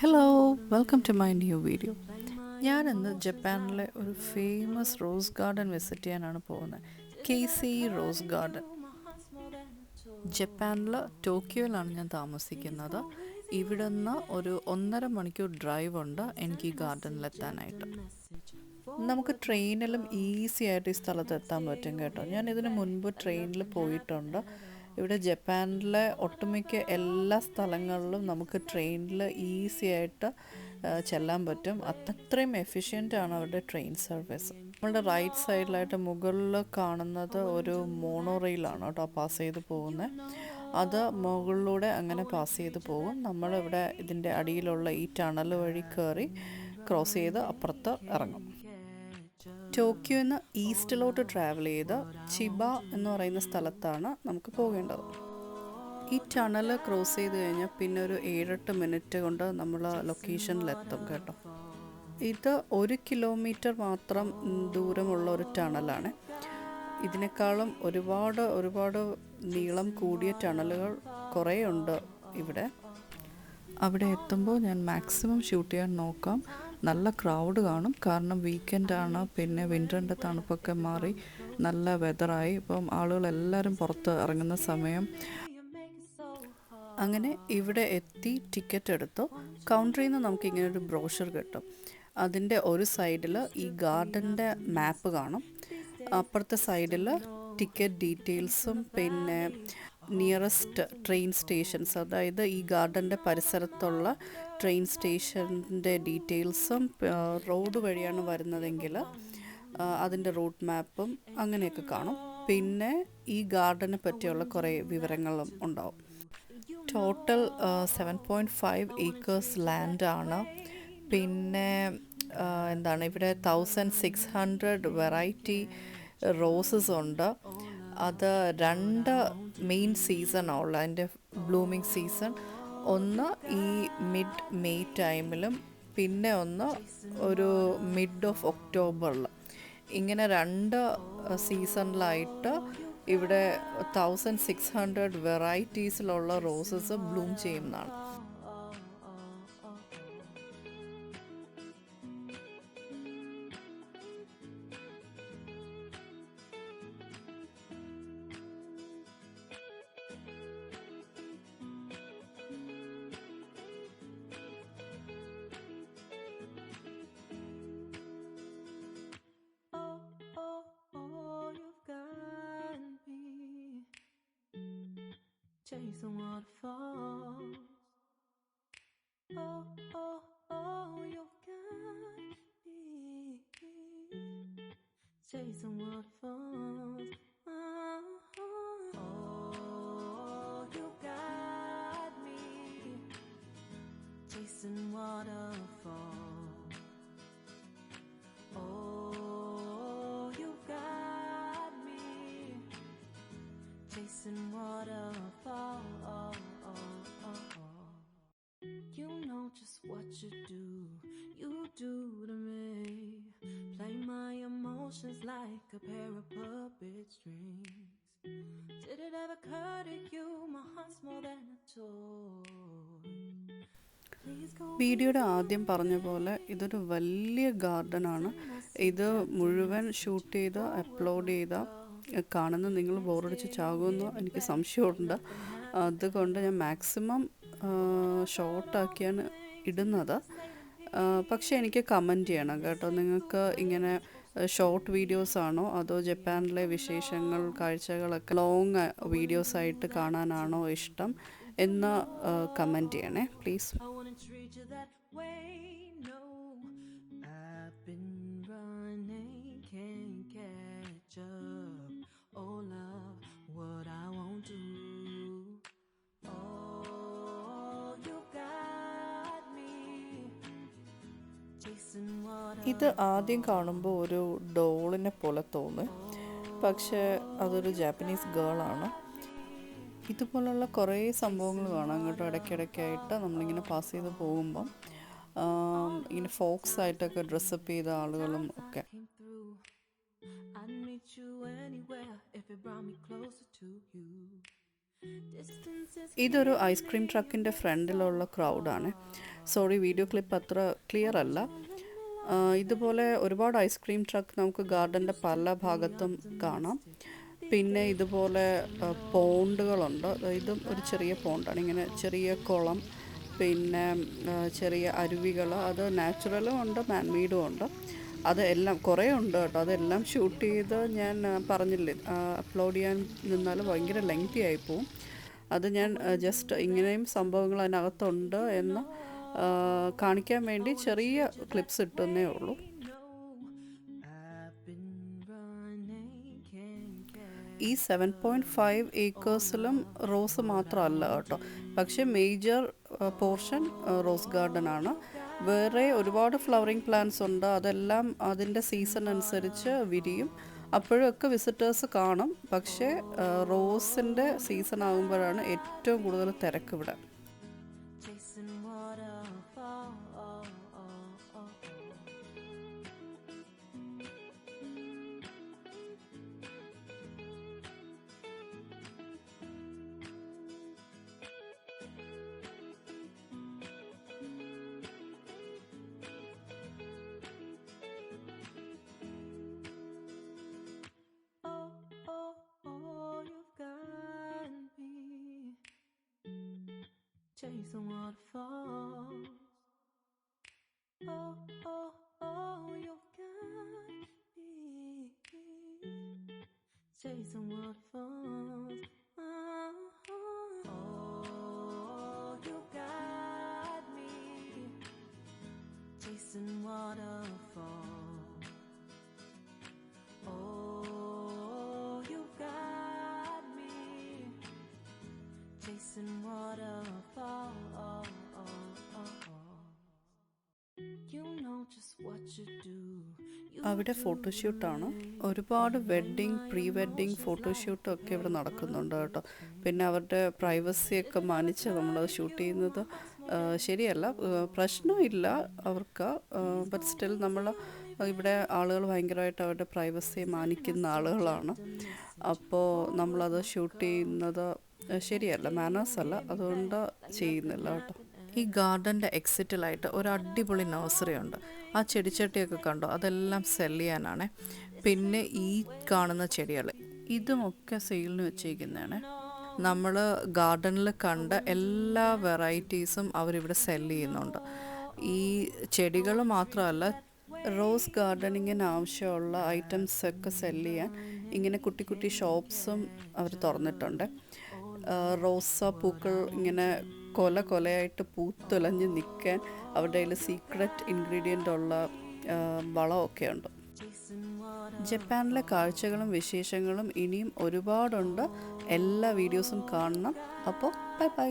Hello welcome to my new video ഞാനിന്ന് ജപ്പാനിലെ ഒരു ഫേമസ് റോസ് ഗാർഡൻ വിസിറ്റ് ചെയ്യാനാണ് പോകുന്നത്. കെ സി റോസ് ഗാർഡൻ ജപ്പാനിൽ ടോക്കിയോയിലാണ് ഞാൻ താമസിക്കുന്നത്. ഇവിടെ നിന്ന് ഒരു ഒന്നര മണിക്കൂർ ഡ്രൈവ് ഉണ്ട് എനിക്ക് ഈ ഗാർഡനിലെത്താനായിട്ട് നമുക്ക് ട്രെയിനിലും ഈസി ആയിട്ട് ഈ സ്ഥലത്ത് എത്താൻ പറ്റും കേട്ടോ. ഞാൻ ഇതിന് മുൻപ് ട്രെയിനിൽ പോയിട്ടുണ്ട്. ഇവിടെ ജപ്പാനിലെ ഒട്ടുമിക്ക എല്ലാ സ്ഥലങ്ങളിലും നമുക്ക് ട്രെയിനിൽ ഈസി ആയിട്ട് ചെല്ലാൻ പറ്റും. അത്രയും ആണ് അവരുടെ ട്രെയിൻ സർവീസ് നമ്മുടെ റൈറ്റ് സൈഡിലായിട്ട് മുകളിൽ കാണുന്നത് ഒരു മോണോ റെയിലാണ് കേട്ടോ പാസ് ചെയ്ത് പോകുന്നത് അത് മുകളിലൂടെ അങ്ങനെ പാസ് ചെയ്ത് പോകും. നമ്മളിവിടെ ഇതിന്റെ അടിയിലുള്ള ഈ ടണൽ വഴി കയറി ക്രോസ് ചെയ്ത് അപ്പുറത്ത് ഇറങ്ങും. ടോക്കിയോയിൽ നിന്ന് ഈസ്റ്റിലോട്ട് ട്രാവൽ ചെയ്ത് ചിബ എന്ന് പറയുന്ന സ്ഥലത്താണ് നമുക്ക് പോകേണ്ടത്. ഈ ടണൽ ക്രോസ് ചെയ്ത് കഴിഞ്ഞാൽ പിന്നെ ഒരു ഏഴെട്ട് മിനിറ്റ് കൊണ്ട് നമ്മൾ ലൊക്കേഷനിലെത്തും കേട്ടോ. ഇത് ഒരു കിലോമീറ്റർ മാത്രം ദൂരമുള്ള ഒരു ടണലാണ് ഇതിനേക്കാളും ഒരുപാട് ഒരുപാട് നീളം കൂടിയ ടണലുകൾ കുറേ ഉണ്ട് ഇവിടെ. അവിടെ എത്തുമ്പോൾ ഞാൻ മാക്സിമം ഷൂട്ട് ചെയ്യാൻ നോക്കാം. നല്ല ക്രൗഡ് കാണും. കാരണം വീക്കെൻഡാണ് പിന്നെ വിന്ററിന്റെ തണുപ്പൊക്കെ മാറി നല്ല വെതറായി ഇപ്പം ആളുകളെല്ലാവരും പുറത്ത് ഇറങ്ങുന്ന സമയം. അങ്ങനെ ഇവിടെ എത്തി ടിക്കറ്റ് എടുത്തു. കൗണ്ടറിൽ നിന്ന് നമുക്ക് ഇങ്ങനെ ഒരു ബ്രോഷർ കിട്ടും. അതിന്റെ ഒരു സൈഡിൽ ഈ ഗാർഡന്റെ മാപ്പ് കാണും. അപ്പുറത്തെ സൈഡിൽ ടിക്കറ്റ് ഡീറ്റെയിൽസും പിന്നെ നിയറസ്റ്റ് ട്രെയിൻ സ്റ്റേഷൻസ് അതായത് ഈ ഗാർഡന്റെ പരിസരത്തുള്ള ട്രെയിൻ സ്റ്റേഷന്റെ ഡീറ്റെയിൽസും റോഡ് വഴിയാണ് വരുന്നതെങ്കിൽ അതിന്റെ റൂട്ട് മാപ്പും അങ്ങനെയൊക്കെ കാണും. പിന്നെ ഈ ഗാർഡനെ പറ്റിയുള്ള കുറേ വിവരങ്ങളും ഉണ്ടാവും. Total seven point five acres ലാൻഡാണ് പിന്നെ എന്താണ് ഇവിടെ thousand six hundred variety roses ഉണ്ട്. അത് രണ്ട് മെയിൻ സീസണാണ് അതിന്റെ ബ്ലൂമിങ് സീസൺ. ഒന്ന് ഈ മിഡ് മെയ് ടൈമിലും പിന്നെ ഒന്ന് ഒരു മിഡ് ഓഫ് ഒക്ടോബറിൽ. ഇങ്ങനെ രണ്ട് സീസണിലായിട്ട് ഇവിടെ തൗസൻഡ് സിക്സ് ഹൺഡ്രഡ് വെറൈറ്റീസിലുള്ള റോസസ് ബ്ലൂം ചെയ്യുന്നതാണ്. Chasing waterfalls. Oh, oh, oh, you've got me chasing waterfalls. Emotions like a pair of puppet strings. Did it ever occur to you my heart's more than a toy? വീഡിയോയുടെ ആദ്യം പറഞ്ഞ പോലെ ഇതൊരു വലിയ ഗാർഡനാണ് ഇത് മുഴുവൻ shoot ചെയ്ത് അപ്ലോഡ് ചെയ്ത കാണുന്ന നിങ്ങൾ ബോറടിച്ച് ചാകുമെന്ന് എനിക്ക് സംശയമുണ്ട് അതുകൊണ്ട് ഞാൻ മാക്സിമം ഷോർട്ടാക്കിയാണ് ഇടുന്നത് പക്ഷേ എനിക്ക് കമന്റ് ചെയ്യണം കേട്ടോ. നിങ്ങൾക്ക് ഇങ്ങനെ ഷോർട്ട് വീഡിയോസ് ആണോ അതോ ജപ്പാനിലെ വിശേഷങ്ങൾ കാഴ്ചകളൊക്കെ ലോങ് വീഡിയോസ് ആയിട്ട് കാണാനാണോ ഇഷ്ടം എന്ന് കമന്റ് ചെയ്യണേ പ്ലീസ് ഇത് ആദ്യം കാണുമ്പോൾ ഒരു ഡോളിനെ പോലെ തോന്നും. പക്ഷേ അതൊരു ജാപ്പനീസ് ഗേളാണ് ഇതുപോലുള്ള കുറേ സംഭവങ്ങൾ കാണാം കേട്ടോ. ഇടയ്ക്കിടയ്ക്കായിട്ട് നമ്മളിങ്ങനെ പാസ് ചെയ്ത് പോകുമ്പം ഇങ്ങനെ ഫോക്സ് ആയിട്ടൊക്കെ ഡ്രസ്സപ്പ് ചെയ്ത ആളുകളും ഒക്കെ. ഇതൊരു ഐസ്ക്രീം ട്രക്കിന്റെ ഫ്രണ്ടിലുള്ള ക്രൗഡാണ് സോറി വീഡിയോ ക്ലിപ്പ് അത്ര ക്ലിയർ അല്ല. ഇതുപോലെ ഒരുപാട് ഐസ്ക്രീം ട്രക്ക് നമുക്ക് ഗാർഡന്റെ പല ഭാഗത്തും കാണാം. പിന്നെ ഇതുപോലെ പോണ്ടുകളുണ്ട്. ഇതും ഒരു ചെറിയ പോണ്ടാണ്. ഇങ്ങനെ ചെറിയ കുളം പിന്നെ ചെറിയ അരുവികൾ. അത് നാച്ചുറലും ഉണ്ട് മാൻമെയ്ഡും ഉണ്ട്. അതെല്ലാം കുറേ ഉണ്ട് കേട്ടോ. അതെല്ലാം ഷൂട്ട് ചെയ്ത് ഞാൻ പറഞ്ഞില്ലേ അപ്ലോഡ് ചെയ്യാൻ നിന്നാൽ ഭയങ്കര ലെങ്തി ആയി പോവും. അത് ഞാൻ ജസ്റ്റ് ഇങ്ങനെയും സംഭവങ്ങൾ അതിനകത്തുണ്ട് എന്ന് കാണിക്കാൻ വേണ്ടി ചെറിയ ക്ലിപ്സ് ഇട്ടുന്നേ ഉള്ളൂ. ഈ സെവൻ പോയിന്റ് ഫൈവ് ഏക്കേഴ്സിലും റോസ് മാത്രമല്ല കേട്ടോ. പക്ഷേ മേജർ പോർഷൻ റോസ് ഗാർഡൻ ആണ്. വേറെ ഒരുപാട് ഫ്ലവറിങ് പ്ലാന്റ്സ് ഉണ്ട്. അതെല്ലാം അതിന്റെ സീസൺ അനുസരിച്ച് വിരിയും. അപ്പോഴൊക്കെ വിസിറ്റേഴ്സ് കാണും. പക്ഷേ റോസിന്റെ സീസൺ ആകുമ്പോഴാണ് ഏറ്റവും കൂടുതൽ തിരക്ക് ഇവിടെ. Chasing waterfalls. Oh, oh, oh, you've got me chasing waterfalls. Chasing waterfall. You know just what you do. You അവിടെ ഫോട്ടോഷൂട്ടാണ് ഒരുപാട് വെഡ്ഡിങ് പ്രീ വെഡ്ഡിങ് ഫോട്ടോഷൂട്ടും ഒക്കെ ഇവിടെ നടക്കുന്നുണ്ട് കേട്ടോ പിന്നെ അവരുടെ പ്രൈവസിയൊക്കെ മാനിച്ച് നമ്മൾ ഷൂട്ട് ചെയ്യുന്നത് ശരിയല്ല പ്രശ്നമില്ല അവർക്ക് ബട്ട് സ്റ്റിൽ നമ്മൾ ഇവിടെ ആളുകൾ ഭയങ്കരമായിട്ട് അവരുടെ പ്രൈവസിയെ മാനിക്കുന്ന ആളുകളാണ് അപ്പോൾ നമ്മളത് ഷൂട്ട് ചെയ്യുന്നത് ശരിയല്ല. മാനേഴ്സ് അല്ല. അതുകൊണ്ട് ചെയ്യുന്നില്ല കേട്ടോ. ഈ ഗാർഡന്റെ എക്സിറ്റിലായിട്ട് ഒരു അടിപൊളി നഴ്സറി ഉണ്ട്. ആ ചെടിച്ചട്ടിയൊക്കെ കണ്ടോ? അതെല്ലാം സെൽ ചെയ്യാനാണ്. പിന്നെ ഈ കാണുന്ന ചെടികൾ ഇതുമൊക്കെ സെയിലിന് വെച്ചിരിക്കുന്നതാണ്. നമ്മൾ ഗാർഡനിൽ കണ്ട എല്ലാ വെറൈറ്റീസും അവരിവിടെ സെൽ ചെയ്യുന്നുണ്ട്. ഈ ചെടികൾ മാത്രമല്ല റോസ് ഗാർഡനിങ്ങിന് ആവശ്യമുള്ള ഐറ്റംസ് ഒക്കെ സെൽ ചെയ്യാൻ ഇങ്ങനെ കുട്ടി കുട്ടി ഷോപ്സും അവർ തുറന്നിട്ടുണ്ട്. റോസ പൂക്കൾ ഇങ്ങനെ കൊല കൊലയായിട്ട് പൂത്തുലഞ്ഞ് നിൽക്കാൻ അവരുടെ കയ്യിൽ സീക്രട്ട് ഇൻഗ്രീഡിയന്റ് ഉള്ള വളമൊക്കെ ഉണ്ട്. ജപ്പാനിലെ കാഴ്ചകളും വിശേഷങ്ങളും ഇനിയും ഒരുപാടുണ്ട്. എല്ലാ വീഡിയോസും കാണണം. അപ്പോൾ ബൈ ബൈ